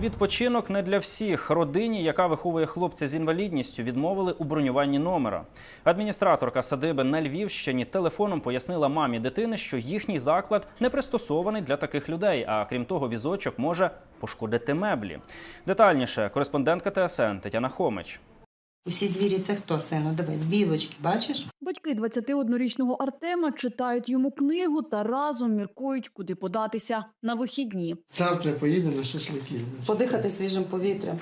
Відпочинок не для всіх. Родині, яка виховує хлопця з інвалідністю, відмовили у бронюванні номера. Адміністраторка садиби на Львівщині телефоном пояснила мамі дитини, що їхній заклад не пристосований для таких людей. А крім того, візочок може пошкодити меблі. Детальніше кореспондентка ТСН Тетяна Хомич. Усі звірі це хто, сину? Дивись, білочки, бачиш? Батьки 21-річного Артема читають йому книгу та разом міркують, куди податися на вихідні. Завтра поїдемо на шашлики. значить. Подихати свіжим повітрям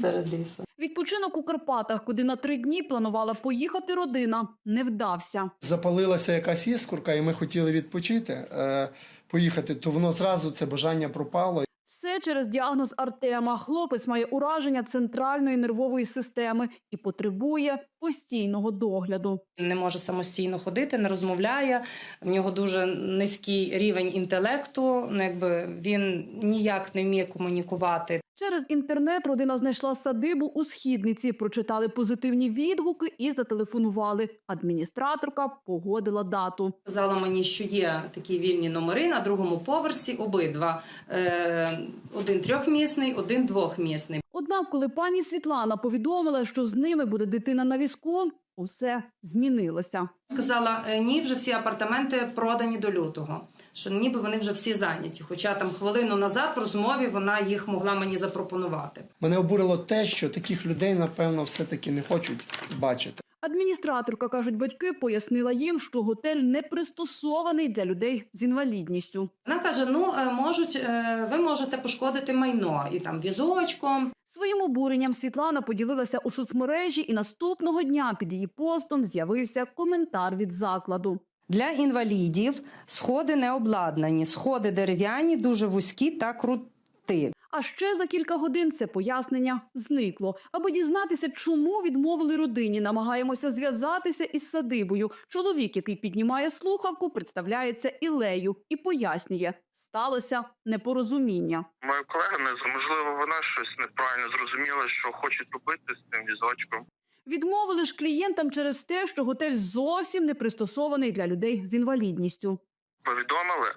серед лісу. Відпочинок у Карпатах, куди на три дні планувала поїхати родина, не вдався. Запалилася якась іскорка, і ми хотіли відпочити, е, поїхати, то воно зразу це бажання пропало. Все через діагноз Артема. Хлопець має ураження центральної нервової системи і потребує постійного догляду. Не може самостійно ходити, не розмовляє. В нього дуже низький рівень інтелекту. Ну, якби він ніяк не вміє комунікувати. Через інтернет родина знайшла садибу у східниці, прочитали позитивні відгуки і зателефонували. Адміністраторка погодила дату. Сказала мені, що є такі вільні номери на другому поверсі. Обидва Е, один трьохмісний, один двохмісний. Однак, коли пані Світлана повідомила, що з ними буде дитина на візку, усе змінилося. Сказала, «Е, ні, вже всі апартаменти продані до лютого. Що ніби вони вже всі зайняті. Хоча там хвилину назад в розмові вона їх могла мені запропонувати. Мене обурило те, що таких людей, напевно, все-таки не хочуть бачити. Адміністраторка, кажуть батьки, пояснила їм, що готель не пристосований для людей з інвалідністю. Вона каже: ну е, можуть, е, ви можете пошкодити майно і там візочком. Своїм обуренням Світлана поділилася у соцмережі, і наступного дня під її постом з'явився коментар від закладу. Для інвалідів сходи не обладнані, сходи дерев'яні, дуже вузькі та крути. А ще за кілька годин це пояснення зникло. Аби дізнатися, чому відмовили родині, намагаємося зв'язатися із садибою. Чоловік, який піднімає слухавку, представляється Ілею і пояснює, сталося непорозуміння. Моя колега не можливо, вона щось неправильно зрозуміла, що хочуть робити з цим візочком. Відмовили ж клієнтам через те, що готель зовсім не пристосований для людей з інвалідністю. Повідомили,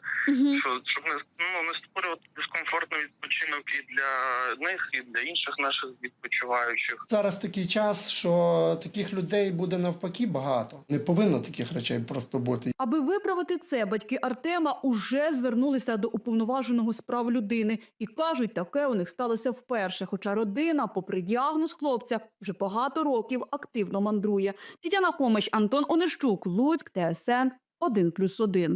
що щоб не ну не відпочинок і для них, і для інших наших відпочиваючих. Зараз такий час, що таких людей буде навпаки багато. Не повинно таких речей просто бути. Аби виправити це, батьки Артема уже звернулися до уповноваженого з прав людини і кажуть, таке у них сталося вперше. Хоча родина, попри діагноз хлопця, вже багато років активно мандрує. Тетяна Комич, Антон Онищук, Луцьк, ТСН 1+,1.